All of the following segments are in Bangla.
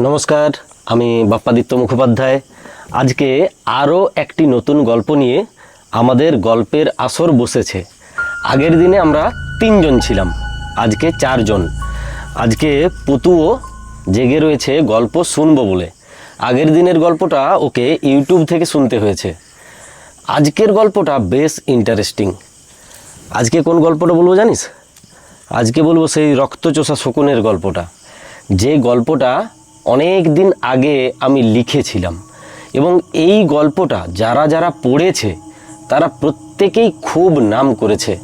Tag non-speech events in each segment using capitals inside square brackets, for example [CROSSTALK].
নমস্কার, আমি বাপ্পাদিত্য মুখোপাধ্যায়। আজকে আরও একটি নতুন গল্প নিয়ে আমাদের গল্পের আসর বসেছে। আগের দিনে আমরা তিনজন ছিলাম, আজকে চারজন। আজকে পুতুও জেগে রয়েছে গল্প শুনব বলে। আগের দিনের গল্পটা ওকে ইউটিউব থেকে শুনতে হয়েছে। আজকের গল্পটা বেশ ইন্টারেস্টিং। আজকে কোন গল্পটা বলব জানিস? আজকে বলব সেই রক্তচোষা শকুনের গল্পটা। যে গল্পটা অনেক দিন আগে আমি লিখেছিলাম। এবং এই গল্পটা যারা যারা পড়েছে, তারা প্রত্যেকেই খুব নাম করেছে।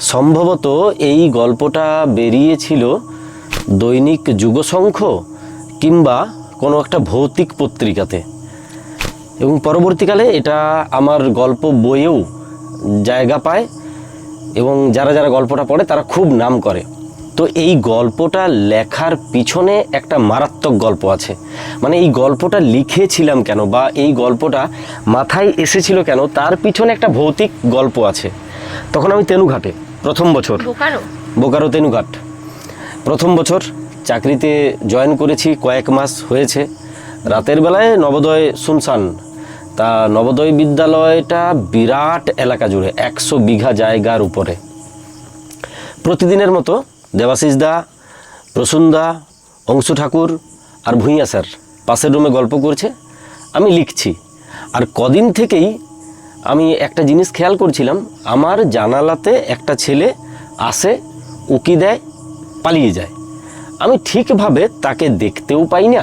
সম্ভবত এই গল্পটা বেরিয়েছিল দৈনিক যুগসংখ্য কিংবা কোনো একটা ভৌতিক পত্রিকাতে। এবং পরবর্তীকালে এটা আমার গল্প বইয়েও জায়গা পায়। এবং যারা যারা গল্পটা পড়ে, তারা খুব নাম করে। তো এই গল্পটা লেখার পিছনে একটা মারাত্মক গল্প আছে। মানে এই গল্পটা লিখেছিলাম কেন বা এই গল্পটা মাথায় এসেছিল কেন তার পিছনে একটা ভৌতিক গল্প আছে। তখন আমি তেনুঘাটে প্রথম বছর। বোকারো? তেনুঘাট। প্রথম বছর চাকরিতে জয়েন করেছি কয়েক মাস হয়েছে। রাতের বেলায় নবোদয় শুনশান। তা নবোদয় বিদ্যালয়টা বিরাট এলাকা জুড়ে একশো বিঘা জায়গার উপরে। প্রতিদিনের মতো দেবাশিস দা প্রসূন দা অংশু ঠাকুর আর ভূঁইয়া স্যার পাশের রুমে গল্প করছে আমি লিখছি। আর কদিন থেকেই আমি একটা জিনিস খেয়াল করছিলাম আমার জানালাতে একটা ছেলে আসে উকি দেয় পালিয়ে যায়। আমি ঠিকভাবে তাকে দেখতেও পাই না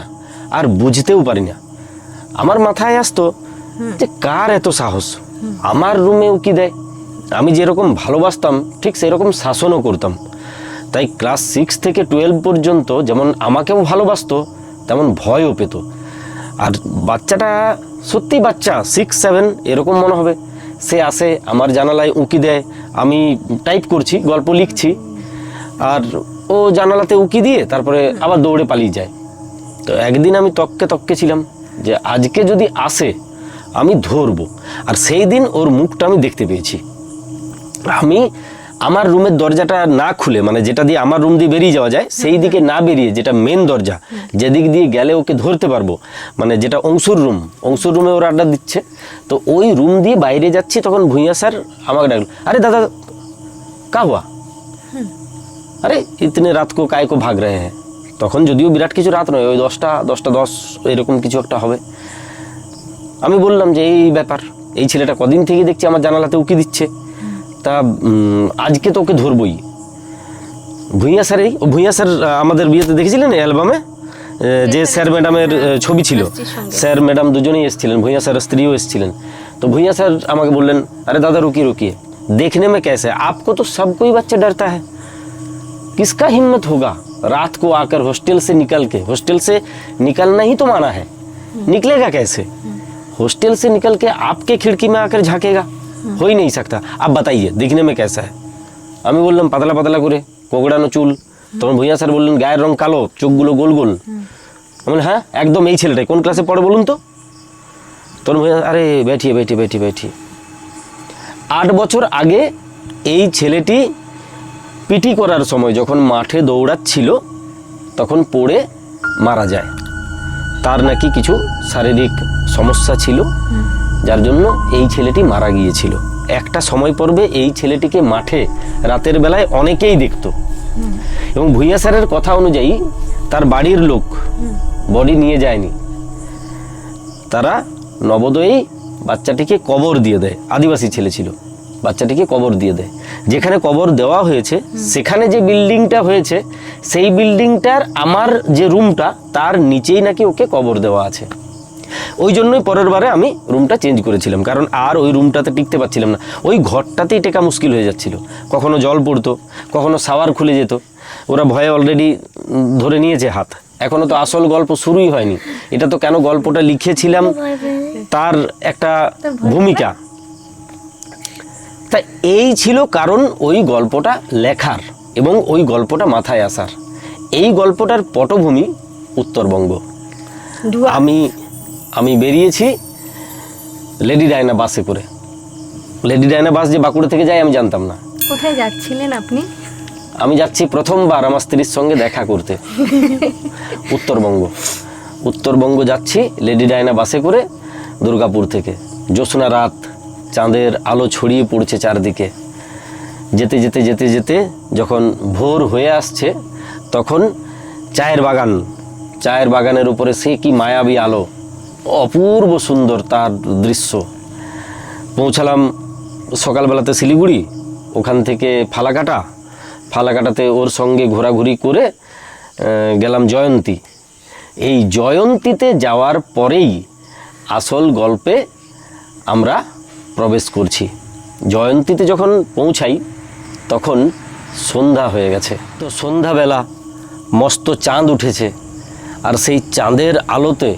আর বুঝতেও পারি না। আমার মাথায় আসতো যে কার এত সাহস? আমার রুমে উকি দেয়। আমি যেরকম ভালোবাসতাম ঠিক সেরকম শাসনও করতাম। তাই ক্লাস সিক্স থেকে টুয়েলভ পর্যন্ত যেমন আমাকেও ভালোবাসতো, তেমন ভয়ও পেত। আর বাচ্চাটা সত্যি বাচ্চা, সিক্স, সেভেন, এরকম মনে হবে। সে আসে, আমার জানালায় উঁকি দেয়, আমি টাইপ করছি, গল্প লিখছি, আর ও জানালাতে উঁকি দিয়ে তারপরে আবার দৌড়ে পালিয়ে যায়। তো একদিন আমি তককে তককে ছিলাম যে আজকে যদি আসে, আমি ধরবো। আর সেই দিন ওর মুখটা আমি দেখতে পেয়েছি। আমি আমার রুমের দরজাটা না খুলে মানে যেটা দিয়ে আমার রুম দিয়ে বেরিয়ে যাওয়া যায় সেই দিকে না বেরিয়ে যেটা মেন দরজা যেদিক দিয়ে গেলে ওকে ধরতে পারব মানে যেটা অংশুর রুম অংশুর রুমে ওরা আড্ডা দিচ্ছে। তো ওই রুম দিয়ে বাইরে যাচ্ছি তখন ভূঁইয়া স্যার আমাকে ডাকলো আরে দাদা কা হুয়া? আরে ইতনে রাত কো কায় কো ভাগ রহে হ্যাঁ তখন যদিও বিরাট কিছু রাত নয় ওই দশটা দশটা দশ এরকম কিছু একটা হবে। আমি বললাম যে এই ব্যাপার এই ছেলেটা কদিন থেকে দেখছি আমার জানালাতে উকি দিচ্ছে? তা উম, আজকে তো ওকে ধরবই ভূঁইয়া স্যারেই ও ভূঁইয়া স্যার আহ, আমাদের বিয়েতে দেখেছিলেন অ্যালবামে যে স্যার ম্যাডামের আহ, ছবি ছিল নাচটির সঙ্গে। স্যার ম্যাডাম দুজনেই এসেছিলেন ভূঁইয়া স্যারের স্ত্রীও এসেছিলেন তো ভূঁইয়া স্যার আমাকে বললেন আরে দাদা রুকিয়ে রুকিয়ে देखने में कैसे है? आपको तो सब कोई बच्चा डरता है किसका हिम्मत होगा रात को आकर हॉस्टल से निकल के हॉस्टल से निकलना ही तो माना है निकलेगा कैसे हॉस्टल से निकल के आपके खिड़की में आकर झांकेगा हो ही नहीं सकता आप बताइए दिखने में कैसा है আমি বললাম পাতলা পাতলা করে কোকড়ানো চুল তখন ভূঁইয়া স্যার বললেন গায়ের রং কালো চোখগুলো গোল গোল আমি বললাম, হ্যাঁ একদম এই ছেলেটাই কোন ক্লাসে পড়ে বলুন তো তখন ভূঁইয়া আরে বেঠিয়ে বেঠিয়ে বেঠিয়ে বেঠিয়ে আট বছর আগে এই ছেলেটি পিটি করার সময় যখন মাঠে দৌড়াচ্ছিল তখন পড়ে মারা যায় তার নাকি কিছু শারীরিক সমস্যা ছিল যার জন্য এই ছেলেটি মারা গিয়েছিল। একটা সময় পর্বে এই ছেলেটিকে মাঠে রাতের বেলায় অনেকেই দেখত। এবং ভূঁইয়া স্যারের কথা অনুযায়ী তার বাড়ির লোক বডি নিয়ে যায়নি। তারা নবোদয়েই বাচ্চাটিকে কবর দিয়ে দেয়। আদিবাসী ছেলে ছিল। বাচ্চাটিকে কবর দিয়ে দেয়। যেখানে কবর দেওয়া হয়েছে, সেখানে যে বিল্ডিংটা হয়েছে, সেই বিল্ডিংটার আমার যে রুমটা, তার নিচেই নাকি ওকে কবর দেওয়া আছে। ওই জন্যই পরের বারে আমি রুমটা চেঞ্জ করেছিলাম। কারণ আর ওই রুমটাতে টিকতে পারছিলাম না। ওই ঘরটাতেই টেকা মুশকিল হয়ে যাচ্ছিল। কখনো জল পড়তো কখনো সাওয়ার খুলে যেত। ওরা ভয়ে অলরেডি ধরে নিয়েছে হাত। এখনও তো আসল গল্প শুরুই হয়নি। এটা তো কেন গল্পটা লিখেছিলাম? তার একটা ভূমিকা। তা এই ছিল কারণ ওই গল্পটা লেখার এবং ওই গল্পটা মাথায় আসার। এই গল্পটার পটভূমি উত্তরবঙ্গ। আমি আমি বেরিয়েছি লেডি ডায়না বাসে করে। লেডি ডায়না বাস যে বাঁকুড়া থেকে যায় আমি জানতাম না। কোথায় যাচ্ছিলেন আপনি? আমি যাচ্ছি প্রথমবার আমার স্ত্রীর সঙ্গে দেখা করতে। [LAUGHS] উত্তরবঙ্গ। উত্তরবঙ্গ যাচ্ছি লেডি ডায়না বাসে করে দুর্গাপুর থেকে। জ্যোৎস্না রাত চাঁদের আলো ছড়িয়ে পড়ছে চারদিকে। যেতে যেতে যেতে যেতে যখন ভোর হয়ে আসছে তখন চায়ের বাগান। চায়ের বাগানের উপরে সে কি মায়াবী আলো। অপূর্ব সুন্দর তার দৃশ্য। পৌঁছালাম সকালবেলাতে শিলিগুড়ি, ওখান থেকে ফালাকাটা। ফালাকাটাতে ওর সঙ্গে ঘোরাঘুরি করে গেলাম জয়ন্তী। এই জয়ন্তীতে যাওয়ার পরেই আসল গল্পে আমরা প্রবেশ করছি। জয়ন্তীতে যখন পৌঁছাই, তখন সন্ধ্যা হয়ে গেছে। তো সন্ধ্যাবেলা মস্ত চাঁদ উঠেছে, আর সেই চাঁদের আলোতে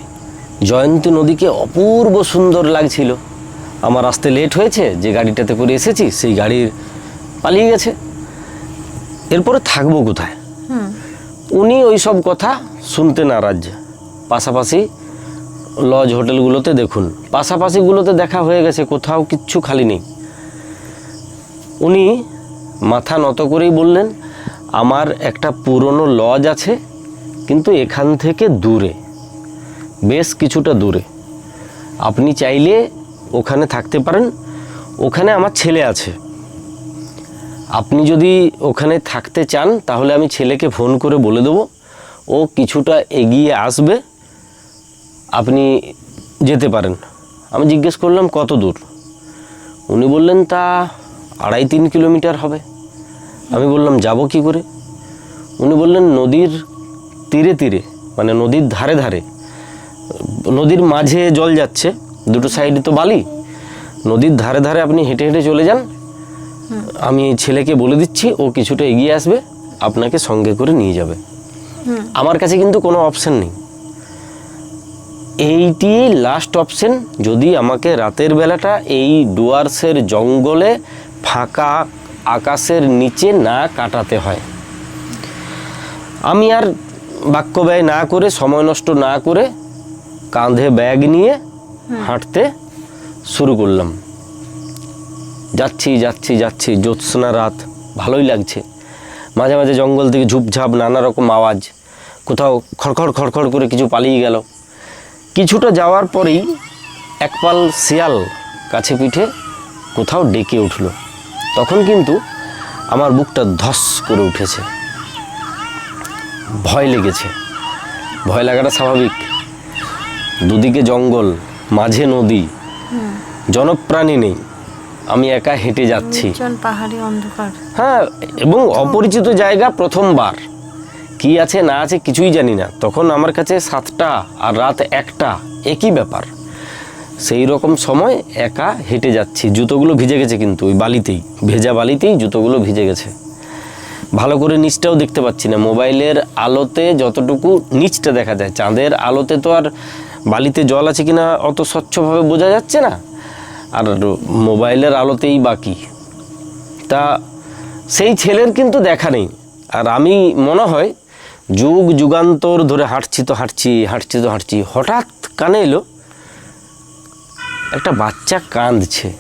জয়ন্তী নদীকে অপূর্ব সুন্দর লাগছিল। আমার আসতে লেট হয়েছে যে গাড়িটাতে করে এসেছি সেই গাড়ির পালিয়ে গেছে। এরপরে থাকব কোথায়? উনি ওই সব কথা শুনতে নারাজ। পাশাপাশি লজ হোটেলগুলোতে দেখুন পাশাপাশিগুলোতে দেখা হয়ে গেছে কোথাও কিচ্ছু খালি নেই। উনি মাথা নত করেই বললেন আমার একটা পুরনো লজ আছে কিন্তু এখান থেকে দূরে। বেশ কিছুটা দূরে। আপনি চাইলে ওখানে থাকতে পারেন। ওখানে আমার ছেলে আছে। আপনি যদি ওখানে থাকতে চান, তাহলে আমি ছেলেকে ফোন করে বলে দেবো। ও কিছুটা এগিয়ে আসবে। আপনি যেতে পারেন। আমি জিজ্ঞেস করলাম, কত দূর? উনি বললেন, তা আড়াই তিন কিলোমিটার হবে। আমি বললাম, যাব কি করে? উনি বললেন, নদীর তীরে তীরে মানে নদীর ধারে ধারে। নদীর মাঝে জল যাচ্ছে দুটো সাইডে তো বালি। নদীর ধারে ধারে আপনি হেঁটে হেঁটে চলে যান। আমি ছেলেকে বলে দিচ্ছি ও কিছুটা এগিয়ে আসবে আপনাকে সঙ্গে করে নিয়ে যাবে। আমার কাছে কিন্তু কোনো অপশন নেই। এইটি লাস্ট অপশন যদি আমাকে রাতের বেলাটা এই ডুয়ার্সের জঙ্গলে ফাঁকা আকাশের নিচে না কাটাতে হয়। আমি আর বাক্য ব্যয় না করে সময় নষ্ট না করে কাঁধে ব্যাগ নিয়ে হাঁটতে শুরু করলাম। যাচ্ছি যাচ্ছি যাচ্ছি জ্যোৎস্না রাত ভালোই লাগছে। মাঝে মাঝে জঙ্গল থেকে ঝুপঝাপ নানা রকম আওয়াজ কোথাও খড়খড় খড়খড় করে কিছু পালিয়ে গেল। কিছুটা যাওয়ার পরেই একপাল শিয়াল কাছে পিঠে কোথাও ডেকে উঠল। তখন কিন্তু আমার বুকটা ধস করে উঠেছে। ভয় লেগেছে। ভয় লাগাটা স্বাভাবিক। দুদিকে জঙ্গল মাঝে নদী। জনপ্রাণী নেই। আমি একা হেঁটে যাচ্ছি। পাহাড়ি অন্ধকার। হ্যাঁ এবং অপরিচিত জায়গা প্রথমবার। কি আছে না আছে কিছুই জানি না। তখন আমার কাছে সাতটা আর রাত একটা। একই ব্যাপার। সেই রকম সময় একা হেঁটে যাচ্ছি। জুতোগুলো ভিজে গেছে কিন্তু ওই বালিতেই। ভেজা বালিতেই জুতোগুলো ভিজে গেছে। ভালো করে নিচটাও দেখতে পাচ্ছি না। মোবাইলের আলোতে যতটুকু নিচটা দেখা যায় চাঁদের আলোতে তো আর বালিতে জল আছে কিনা অত স্বচ্ছভাবে বোঝা যাচ্ছে না? আর মোবাইলের আলোতেই বাকি তা সেই ছেলের কিন্তু দেখা নেই। আর আমি, মনে হয়, যুগ যুগান্তর ধরে হাঁটছি তো হাঁটছি হাঁটছি তো হাঁটছি, হঠাৎ কানে এলো, একটা বাচ্চা কাঁদছে।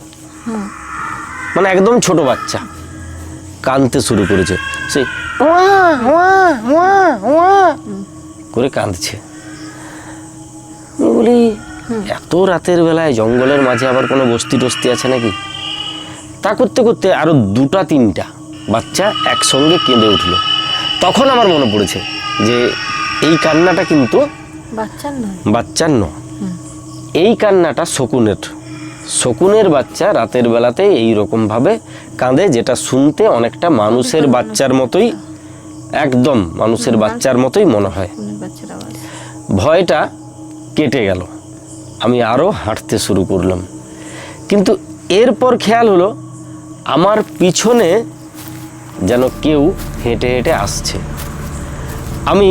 মানে একদম ছোট বাচ্চা। কাঁদতে শুরু করেছে। সেই করে কাঁদছে। আমি বলি এত রাতের বেলায় জঙ্গলের মাঝে আবার কোনো বস্তি টস্তি আছে নাকি? তা করতে করতে আরও দুটা তিনটা বাচ্চা একসঙ্গে কেঁদে উঠল। তখন আমার মনে পড়েছে যে এই কান্নাটা কিন্তু বাচ্চার নয়। এই কান্নাটা শকুনের। শকুনের বাচ্চা রাতের বেলাতে এই রকম ভাবে কাঁদে যেটা শুনতে অনেকটা মানুষের বাচ্চার মতোই একদম মানুষের বাচ্চার মতোই মনে হয়। ভয়টা কেটে গেল। আমি আরও হাঁটতে শুরু করলাম। কিন্তু এরপর খেয়াল হলো আমার পিছনে যেন কেউ হেঁটে হেঁটে আসছে। আমি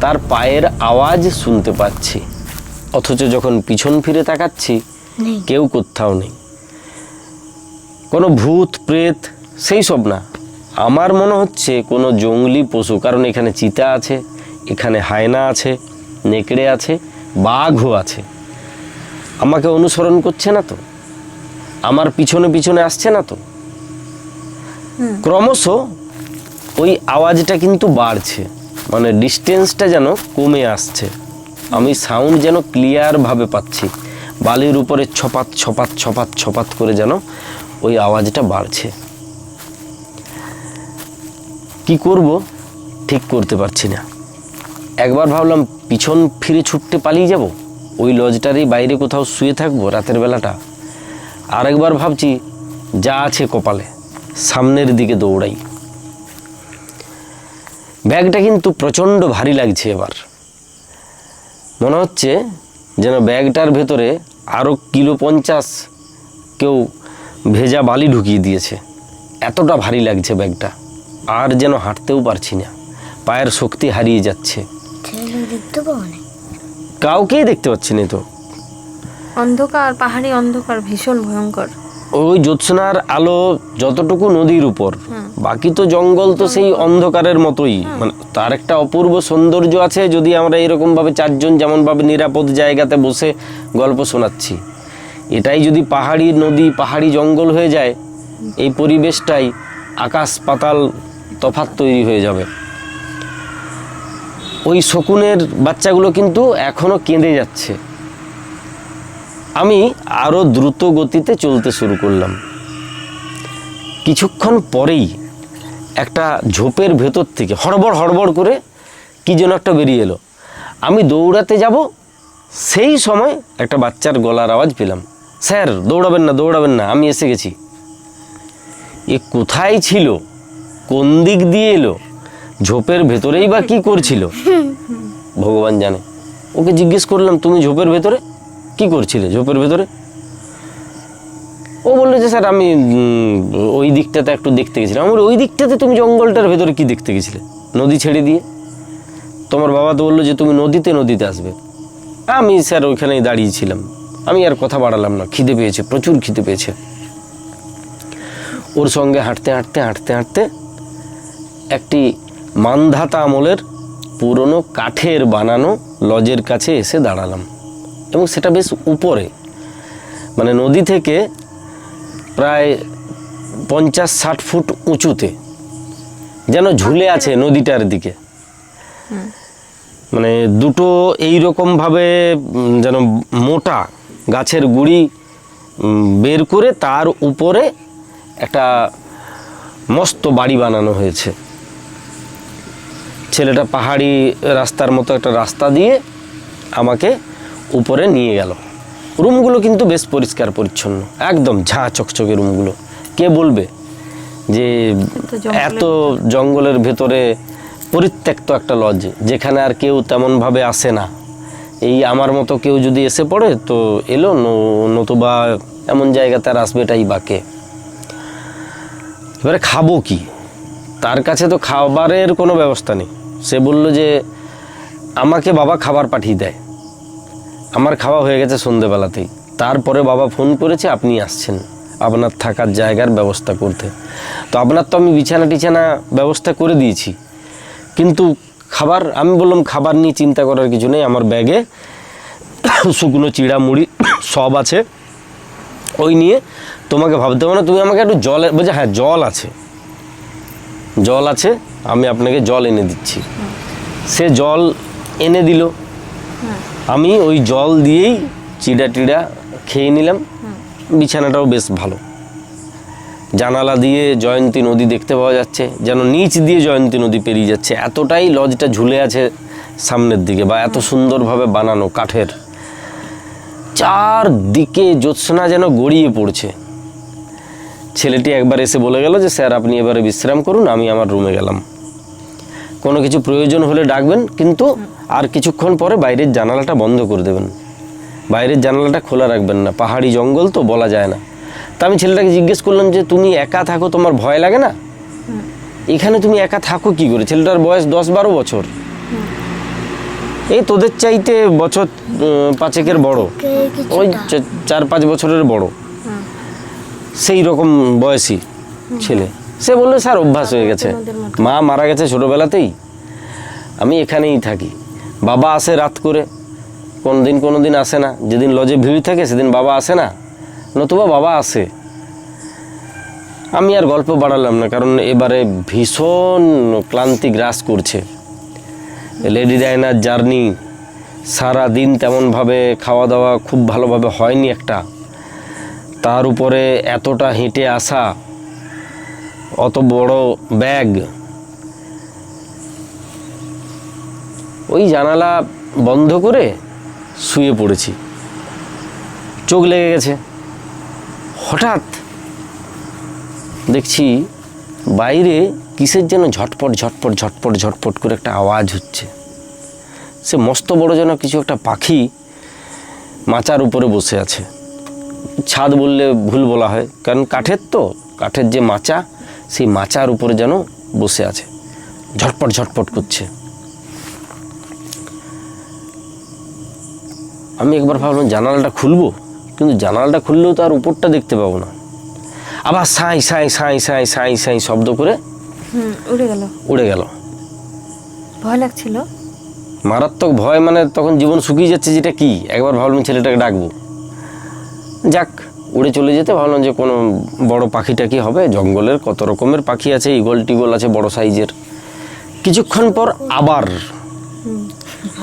তার পায়ের আওয়াজ শুনতে পাচ্ছি অথচ যখন পিছন ফিরে তাকাচ্ছি কেউ কোথাও নেই। কোনো ভূত প্রেত সেই সব না। আমার মনে হচ্ছে কোনো জঙ্গলি পশু কারণ এখানে চিতা আছে এখানে হায়না আছে নেকড়ে আছে বাঘও আছে। আমাকে অনুসরণ করছে না তো? আমার পিছনে পিছনে আসছে না তো? ক্রমশ ওই আওয়াজটা কিন্তু বাড়ছে মানে ডিস্টেন্সটা যেন কমে আসছে। আমি সাউন্ড যেন ক্লিয়ারভাবে পাচ্ছি বালির উপরে ছপাত ছপাত ছপাত ছপাত করে যেন ওই আওয়াজটা বাড়ছে। কি করব? ঠিক করতে পারছি না। একবার ভাবলাম পিছন ফিরে ছুটতে পালিয়ে যাব। ওই লজটারই বাইরে কোথাও শুয়ে থাকব রাতের বেলাটা। আরেকবার ভাবছি, যা আছে কপালে, সামনের দিকে দৌড়াই। ব্যাগটা কিন্তু প্রচণ্ড ভারী লাগছে এবার। মনে হচ্ছে যেন ব্যাগটার ভেতরে আরও কিলো পঞ্চাশ কেউ ভেজা বালি ঢুকিয়ে দিয়েছে। এতটা ভারী লাগছে ব্যাগটা, আর যেন হাঁটতেও পারছি না। পায়ের শক্তি হারিয়ে যাচ্ছে। দেখতে কাউকেই দেখতে পাচ্ছি না তো। অন্ধকার পাহাড়ি অন্ধকার ভীষণ ভয়ঙ্কর। ওই জ্যোৎস্নার আলো যতটুকু নদীর উপর বাকি তো জঙ্গল তো সেই অন্ধকারের মতোই। মানে তার একটা অপূর্ব সৌন্দর্য আছে যদি আমরা এরকম ভাবে চারজন যেমন ভাবে নিরাপদ জায়গাতে বসে গল্প শোনাচ্ছি। এটাই যদি পাহাড়ি নদী পাহাড়ি জঙ্গল হয়ে যায় এই পরিবেশটাই আকাশ পাতাল তফাত তৈরি হয়ে যাবে। ওই শকুনের বাচ্চাগুলো কিন্তু এখনও কেঁদে যাচ্ছে। আমি আরও দ্রুত গতিতে চলতে শুরু করলাম। কিছুক্ষণ পরেই একটা ঝোপের ভেতর থেকে হড়বড় হড়বড় করে কী যেন একটা বেরিয়ে এলো। আমি দৌড়াতে যাব, সেই সময় একটা বাচ্চার গলার আওয়াজ পেলাম। স্যার, দৌড়াবেন না দৌড়াবেন না, আমি এসে গেছি। এ কোথায় ছিল? কোন দিক দিয়ে এলো? ঝোপের ভেতরেই বা কি করছিল? ভগবান জানে। ওকে জিজ্ঞেস করলাম, তুমি ঝোপের ভেতরে? কি করছিলে ঝোপের ভেতরে? ও বলল যে, স্যার, আমি ওই দিকটাতে একটু দেখতে গেছিলাম। আমার ওই দিকটাতে তুমি জঙ্গলটার ভেতরে কি দেখতে গেছিলে? নদী ছেড়ে দিয়ে? তোমার বাবা তো বলল যে, তুমি নদীতে নদীতে আসবে। আমি, স্যার, ওইখানেই দাঁড়িয়েছিলাম আমি আর কথা বাড়ালাম না। খিদে পেয়েছে, প্রচুর খিদে পেয়েছে। ওর সঙ্গে হাঁটতে হাঁটতে হাঁটতে হাঁটতে একটি মানধাতা আমলের পুরনো কাঠের বানানো লজের কাছে এসে দাঁড়ালাম। এবং সেটা বেশ উপরে। মানে নদী থেকে প্রায় পঞ্চাশ ষাট ফুট উঁচুতে। যেন ঝুলে আছে নদীটার দিকে। মানে দুটো এই ভাবে যেন মোটা গাছের গুড়ি বের করে তার উপরে একটা মস্ত বাড়ি বানানো হয়েছে। ছেলেটা পাহাড়ি রাস্তার মতো একটা রাস্তা দিয়ে আমাকে উপরে নিয়ে গেল। রুমগুলো কিন্তু বেশ পরিষ্কার পরিচ্ছন্ন। একদম ঝাঁ চকচকে রুমগুলো। কে বলবে যে এত জঙ্গলের ভেতরে পরিত্যক্ত একটা লজ যেখানে আর কেউ তেমনভাবে আসে না। এই আমার মতো কেউ যদি এসে পড়ে তো এলো নতুবা এমন জায়গাতে আর আসবে এটাই বাকে এবারে খাব কি? তার কাছে তো খাবারের কোনো ব্যবস্থা নেই। সে বলল যে, আমাকে বাবা খাবার পাঠিয়ে দেয়। আমার খাওয়া হয়ে গেছে সন্ধেবেলাতেই। তারপরে বাবা ফোন করেছে, আপনি আসছেন। আপনার থাকার জায়গার ব্যবস্থা করতে। তো আপনার তো আমি বিছানা টিছানা ব্যবস্থা করে দিয়েছি। কিন্তু খাবার, আমি বললাম, খাবার নিয়ে চিন্তা করার কিছু নেই। আমার ব্যাগে শুকনো চিড়া মুড়ি সব আছে। ওই নিয়ে তোমাকে ভাবতে হবে না, তুমি আমাকে একটু জল, বলছে হ্যাঁ জল আছে। জল আছে। আমি আপনাকে জল এনে দিচ্ছি। সে জল এনে দিল। আমি ওই জল দিয়েই চিড়া টিড়া খেয়ে নিলাম। বিছানাটাও বেশ ভালো। জানালা দিয়ে জয়ন্তী নদী দেখতে পাওয়া যাচ্ছে, যেন নিচ দিয়ে জয়ন্তী নদী পেরিয়ে যাচ্ছে। এতটাই লজটা ঝুলে আছে সামনের দিকে বা এত সুন্দরভাবে বানানো কাঠের। চারদিকে জ্যোৎস্না যেন গড়িয়ে পড়ছে। ছেলেটি একবার এসে বলে গেল যে, স্যার, আপনি এবারে বিশ্রাম করুন, আমি আমার রুমে গেলাম। কোনো কিছু প্রয়োজন হলে ডাকবেন কিন্তু আর কিছুক্ষণ পরে বাইরের জানালাটা বন্ধ করে দেবেন। বাইরের জানালাটা খোলা রাখবেন না পাহাড়ি জঙ্গল তো বলা যায় না। তা আমি ছেলেটাকে জিজ্ঞেস করলাম যে তুমি একা থাকো তোমার ভয় লাগে না? এখানে তুমি একা থাকো কি করে? ছেলেটার বয়স দশ বারো বছর। এই তোদের চাইতে বছর পাঁচেকের বড়। ওই চার পাঁচ বছরের বড়। সেই রকম বয়সী ছেলে। সে বলল স্যার অভ্যাস হয়ে গেছে। মা মারা গেছে ছোটোবেলাতেই। আমি এখানেই থাকি। বাবা আসে রাত করে। কোন দিন কোনো দিন আসে না। যেদিন লজে ভিড় থাকে সেদিন বাবা আসে না। নতুবা বাবা আসে। আমি আর গল্প বাড়ালাম না কারণ এবারে ভীষণ ক্লান্তি গ্রাস করছে। লেডি ডায়নার জার্নি সারা দিন তেমনভাবে খাওয়া দাওয়া খুব ভালোভাবে হয়নি একটা। তার উপরে এতটা হেঁটে আসা অত বড় ব্যাগ। ওই জানালা বন্ধ করে শুয়ে পড়েছি। চোখ লেগে গেছে। হঠাৎ দেখছি বাইরে কিসের যেন ঝটপট ঝটপট ঝটপট ঝটপট করে একটা আওয়াজ হচ্ছে। সে মস্ত বড় যেন কিছু একটা পাখি মাচার উপরে বসে আছে। ছাদ বললে ভুল বলা হয়, কারণ কাঠের তো, কাঠের যে মাচা সেই মাচার উপরে যেন বসে আছে। ঝটপট ঝটপট করছে। আমি একবার ভাবলাম জানালাটা খুলবো কিন্তু জানালাটা খুললেও তো আর উপরটা দেখতে পাবো না। আবার সাই সাই সাই সাই সাই সাই শব্দ করে উড়ে গেল। উড়ে গেল। ভয় লাগছিল? মারাত্মক ভয় মানে তখন জীবন শুকিয়ে যাচ্ছে যেটা কি? একবার ভাবলাম ছেলেটাকে ডাকবো। যাক উড়ে চলে যেতে ভাবলাম যে কোনো বড় পাখি টাকি হবে? জঙ্গলের কত রকমের পাখি আছে ইগল টিগল আছে বড় সাইজের। কিছুক্ষণ পর আবার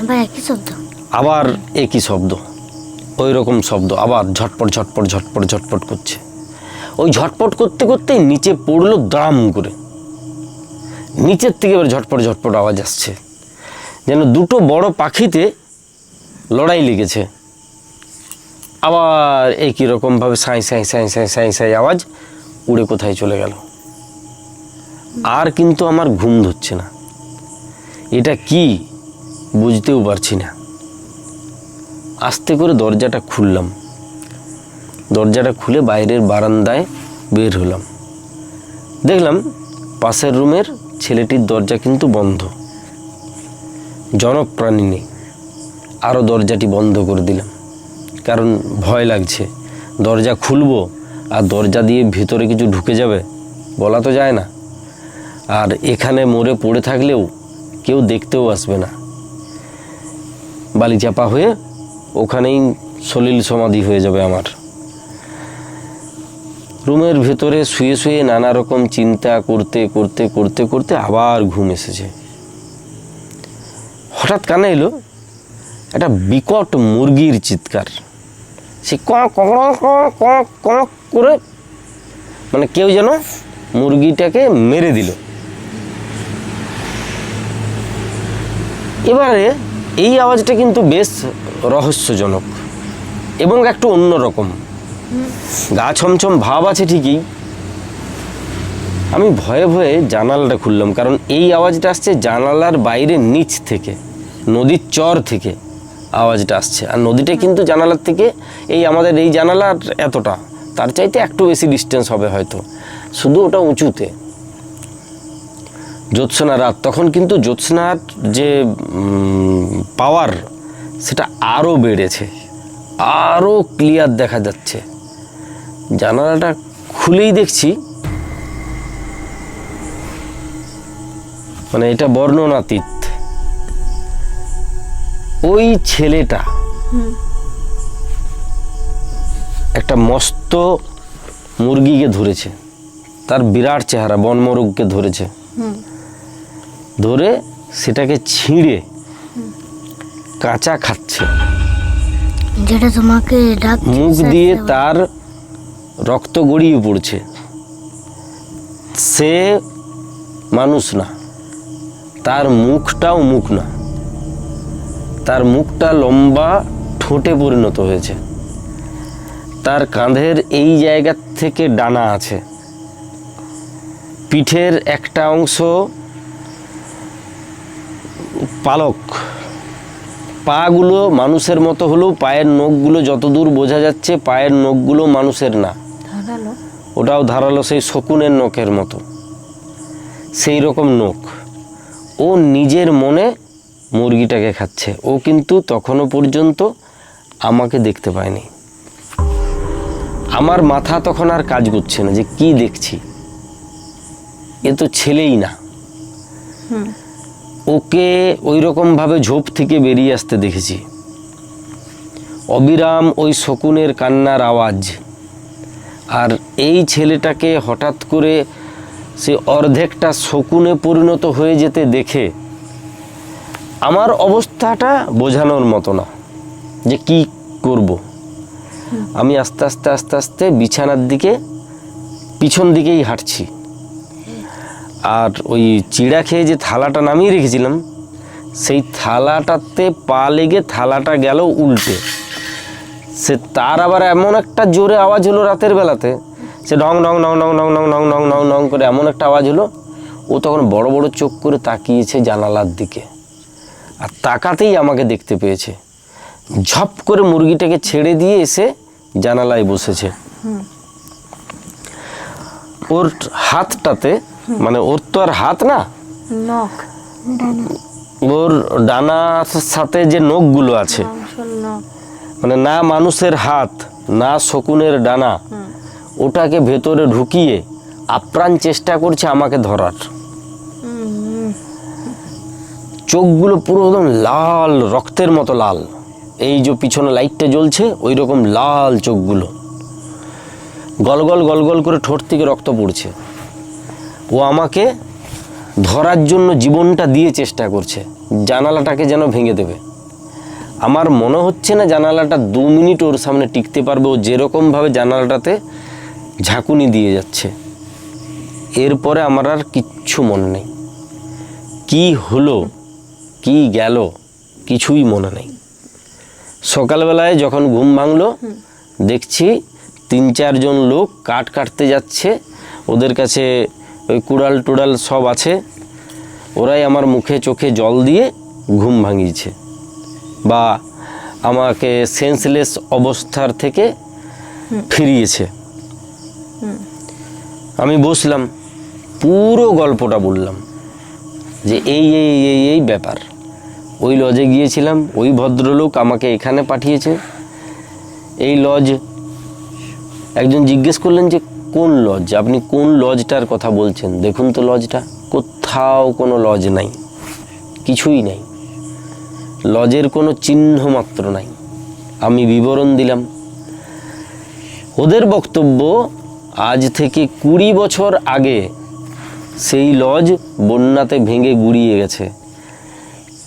আবার একই শব্দ। আবার একই শব্দ। ওই রকম শব্দ আবার ঝটপট ঝটপট ঝটপট ঝটপট করছে। ওই ঝটপট করতে করতেই নিচে পড়ল দাম করে। নিচের থেকে এবার ঝটপট ঝটপট আওয়াজ আসছে। যেন দুটো বড় পাখিতে লড়াই লেগেছে। আবার একই রকমভাবে সাঁই সাঁই সাঁই সাঁই সাঁই সাঁই আওয়াজ উড়ে কোথায় চলে গেল? আর কিন্তু আমার ঘুম ধরছে না। এটা কি বুঝতেও পারছি না। আস্তে করে দরজাটা খুললাম। দরজাটা খুলে বাইরের বারান্দায় বের হলাম। দেখলাম পাশের রুমের ছেলেটির দরজা কিন্তু বন্ধ। জনপ্রাণী নেই। আরও দরজাটি বন্ধ করে দিলাম। কারণ ভয় লাগছে। দরজা খুলবো আর দরজা দিয়ে ভিতরে কিছু ঢুকে যাবে, বলা তো যায় না। আর এখানে মরে পড়ে থাকলেও কেউ দেখতেও আসবে না। বালি চাপা হয়ে ওখানেই সলিল সমাধি হয়ে যাবে আমার। রুমের ভেতরে শুয়ে শুয়ে নানা রকম চিন্তা করতে করতে করতে করতে আবার ঘুম এসেছে। হঠাৎ কানে এলো একটা বিকট মুরগির চিৎকার। সে ক ক ক ক ক করে মানে কেউ যেন মুরগিটাকে মেরে দিল। এবারে এই আওয়াজটা কিন্তু বেশ রহস্যজনক এবং একটু অন্যরকম গা ছমছম ভাব আছে ঠিকই। আমি ভয়ে ভয়ে জানালাটা খুললাম, কারণ এই আওয়াজটা আসছে জানালার বাইরে নিচ থেকে, নদীর চর থেকে। আওয়াজটা আসছে। আর নদীটা কিন্তু জানালার থেকে এই আমাদের এই জানালার এতটা, তার চাইতে একটু বেশি ডিস্টেন্স হবে হয়তো। শুধু ওটা উঁচুতে। জ্যোৎস্না রাত, তখন কিন্তু জ্যোৎস্নার যে পাওয়ার সেটা আরও বেড়েছে। আরও ক্লিয়ার দেখা যাচ্ছে। জানালাটা খুলেই দেখছি। মানে এটা বর্ণনাতীত। ওই ছেলেটা একটা মস্ত মুরগিকে ধরেছে। তার বিরাট চেহারা বনমরুগকে ধরেছে। ধরে সেটাকে ছিঁড়ে কাঁচা খাচ্ছে। যেটা তোমাকে মুখ দিয়ে তার রক্ত গড়িয়ে পড়ছে। সে মানুষ না। তার মুখটাও মুখ না। তার মুখটা লম্বা ঠোঁটে পরিণত হয়েছে। তার কাঁধের এই জায়গা থেকে ডানা আছে। পিঠের একটা অংশ পালক। পাগুলো মানুষের মতো হলেও পায়ের নখগুলো যতদূর বোঝা যাচ্ছে পায়ের নখগুলো মানুষের না। ওটাও ধারালো সেই শকুনের নখের মতো। সেই রকম নখ। ও নিজের মনে মুরগিটাকে খাচ্ছে। ও কিন্তু তখনও পর্যন্ত আমাকে দেখতে পায়নি। আমার মাথা তখন আর কাজ করছে না যে কি দেখছি। এ তো ছেলেই না। ওকে ওই রকমভাবে ঝোপ থেকে বেরিয়ে আসতে দেখেছি। অবিরাম ওই শকুনের কান্নার আওয়াজ। আর এই ছেলেটাকে হঠাৎ করে সে অর্ধেকটা শকুনে পরিণত হয়ে যেতে দেখে আমার অবস্থাটা বোঝানোর মতো না যে কি করব। আমি আস্তে আস্তে আস্তে আস্তে বিছানার দিকে, পিছন দিকেই হাঁটছি। আর ওই চিড়া খেয়ে যে থালাটা নামিয়ে রেখেছিলাম, সেই থালাটাতে পা লেগে থালাটা গেল উল্টে। সে তার আবার এমন একটা জোরে আওয়াজ হলো রাতের বেলাতে। সে ঢং ঢং ঢং ঢং ঢং ঢং ঢং ঢং ঢং করে এমন একটা আওয়াজ হলো। ও তখন বড় বড় চোখ করে তাকিয়েছে জানালার দিকে। আর তাকাতেই আমাকে দেখতে পেয়েছে। ঝপ করে মুরগিটাকে ছেড়ে দিয়ে এসে জানালায় বসেছে। ওর হাতটাতে মানে ওর তো আর হাত না? ওর ডানার সাথে যে নখগুলো আছে মানে না মানুষের হাত না শকুনের ডানা ওটাকে ভেতরে ঢুকিয়ে আপ্রাণ চেষ্টা করছে আমাকে ধরার। চোখগুলো পুরো একদম লাল, রক্তের মতো লাল। এই যে পিছনে লাইটটা জ্বলছে ওই রকম লাল চোখগুলো। গলগল গলগল করে ঠোঁট থেকে রক্ত পড়ছে। ও আমাকে ধরার জন্য জীবনটা দিয়ে চেষ্টা করছে। জানালাটাকে যেন ভেঙে দেবে। আমার মনে হচ্ছে না জানালাটা দু মিনিট ওর সামনে টিকতে পারবে। ও যেরকমভাবে জানালাটাতে ঝাঁকুনি দিয়ে যাচ্ছে। এরপরে আমার আর কিচ্ছু মনে নেই। কি হলো? কি গেল? কিছুই মনে নেই। সকালবেলায় যখন ঘুম ভাঙলো দেখছি তিন চারজন লোক কাঠ কাটতে যাচ্ছে। ওদের কাছে ওই কুড়াল টুড়াল সব আছে। ওরাই আমার মুখে চোখে জল দিয়ে ঘুম ভাঙিয়েছে। বা আমাকে সেন্সলেস অবস্থার থেকে ফিরিয়েছে। আমি বসলাম পুরো গল্পটা বললাম যে এই এই এই এই ব্যাপার। ওই লজে গিয়েছিলাম, ওই ভদ্রলোক আমাকে এখানে পাঠিয়েছে। এই লজ, একজন জিজ্ঞেস করলেন যে, কোন লজ? আপনি কোন লজটার কথা বলছেন? দেখুন তো লজটা, কোথাও কোনো লজ নাই, কিছুই নাই। লজের কোনো চিহ্ন মাত্র নাই। আমি বিবরণ দিলাম। ওদের বক্তব্য, আজ থেকে কুড়ি বছর আগে সেই লজ বন্যাতে ভেঙে গুড়িয়ে গেছে।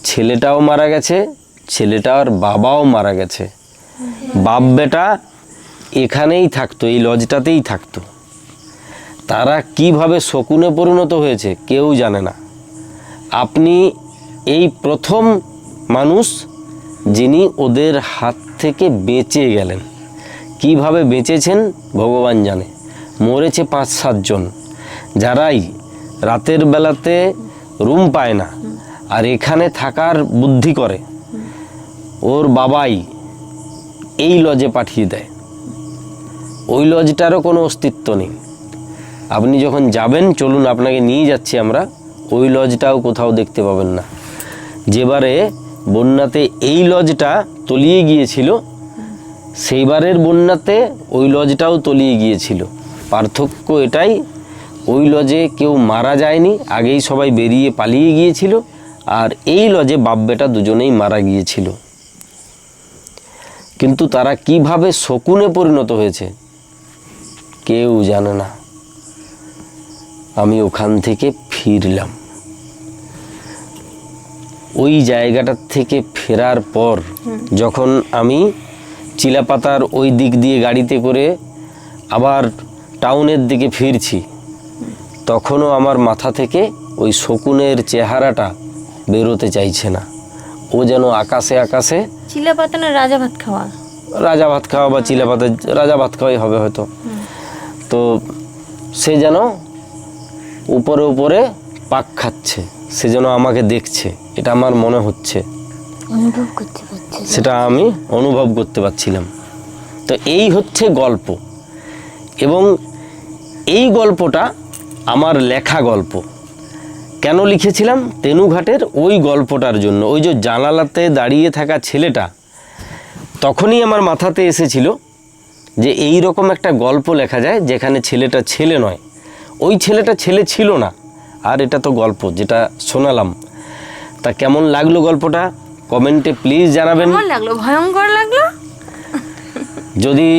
ছেলেটাও মারা গেছে, ছেলেটার বাবাও মারা গেছে। বাপ বেটা এখানেই থাকতো, এই লজটাতেই থাকতো। তারা কীভাবে শকুনে পরিণত হয়েছে কেউ জানে না। আপনি এই প্রথম মানুষ যিনি ওদের হাত থেকে বেঁচে গেলেন। কীভাবে বেঁচেছেন ভগবান জানে। মরেছে পাঁচ সাতজন। যারাই রাতের বেলাতে রুম পায় না আর এখানে থাকার বুদ্ধি করে। ওর বাবাই এই লজে পাঠিয়ে দেয়। ওই লজটারও কোনো অস্তিত্ব নেই। আপনি যখন যাবেন, চলুন আপনাকে নিয়ে যাচ্ছি আমরা। ওই লজটাও কোথাও দেখতে পাবেন না। যেবারে বন্যাতে এই লজটা তলিয়ে গিয়েছিল, সেইবারের বন্যাতে ওই লজটাও তলিয়ে গিয়েছিল। পার্থক্য এটাই, ওই লজে কেউ মারা যায়নি, আগেই সবাই বেরিয়ে পালিয়ে গিয়েছিল। আর এই লজে বাপ বেটা দুজনেই মারা গিয়েছিল। কিন্তু তারা কীভাবে শকুনে পরিণত হয়েছে, কেউ জানে না। আমি ওখান থেকে ফিরলাম। ওই জায়গাটার থেকে ফেরার পর যখন আমি চিলাপাতার ওই দিক দিয়ে গাড়িতে করে আবার টাউনের দিকে ফিরছি, তখনও আমার মাথা থেকে ওই শকুনের চেহারাটা বেরোতে চাইছে না। ও যেন আকাশে আকাশে চিলা পাতা না রাজা ভাত খাওয়া। রাজা ভাত খাওয়া বা চিলা পাতা রাজা ভাত খাওয়াই হবে হয়তো। তো সে যেন উপরে উপরে পাক খাচ্ছে সে যেন আমাকে দেখছে এটা আমার মনে হচ্ছে। সেটা আমি অনুভব করতে পারছিলাম। তো এই হচ্ছে গল্প। এবং এই গল্পটা আমার লেখা গল্প। কেন লিখেছিলাম? তেনুঘাটের ওই গল্পটার জন্য। ওই যে জানালাতে দাঁড়িয়ে থাকা ছেলেটা তখনই আমার মাথাতে এসেছিল যে এই রকম একটা গল্প লেখা যায় যেখানে ছেলেটা ছেলে নয়। ওই ছেলেটা ছেলে ছিল না। আর এটা তো গল্প যেটা শোনালাম। তা কেমন লাগল গল্পটা? কমেন্টে প্লিজ জানাবেন। কেমন লাগল? ভয়ঙ্কর লাগল? যদি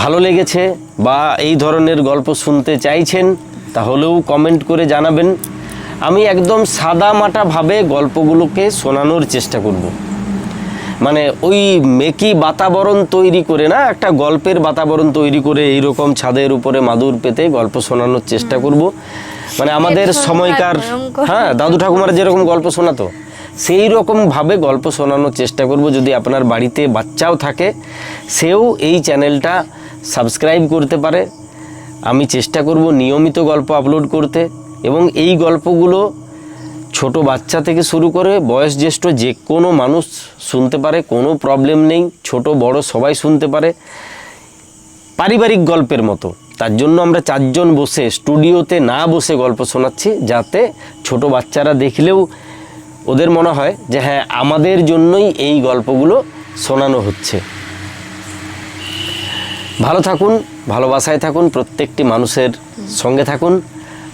ভালো লেগেছে বা এই ধরনের গল্প শুনতে চাইছেন তাহলেও কমেন্ট করে জানাবেন। আমি একদম সাদা মাটা ভাবে গল্পগুলোকে শোনানোর চেষ্টা করব। মানে ওই মেকি বাতাবরণ তৈরি করে না একটা গল্পের বাতাবরণ তৈরি করে এইরকম ছাদের উপরে মাদুর পেতে গল্প শোনানোর চেষ্টা করব। মানে আমাদের সময়কার হ্যাঁ দাদু ঠাকুমারা যেরকম গল্প শোনাতো সেই রকম ভাবে গল্প শোনানোর চেষ্টা করব। যদি আপনার বাড়িতে বাচ্চাও থাকে সেও এই চ্যানেলটা সাবস্ক্রাইব করতে পারে। আমি চেষ্টা করব নিয়মিত গল্প আপলোড করতে। এবং এই গল্পগুলো ছোট বাচ্চা থেকে শুরু করে বয়স জ্যেষ্ঠ যে কোনো মানুষ শুনতে পারে, কোনো প্রবলেম নেই, ছোট, বড় সবাই শুনতে পারে পারিবারিক গল্পের মতো। তার জন্য আমরা চারজন বসে স্টুডিওতে না বসে গল্প শোনাচ্ছি যাতে ছোট বাচ্চারা দেখলেও ওদের মনে হয় যে হ্যাঁ আমাদের জন্যই এই গল্পগুলো শোনানো হচ্ছে। ভালো থাকুন, ভালোবাসায় থাকুন, প্রত্যেকটি মানুষের সঙ্গে থাকুন।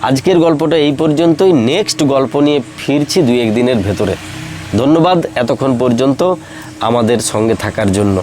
আজকের গল্পটা এই পর্যন্তই। নেক্সট গল্প নিয়ে ফিরছি দুই একদিনের ভেতরে। ধন্যবাদ এতক্ষণ পর্যন্ত আমাদের সঙ্গে থাকার জন্য।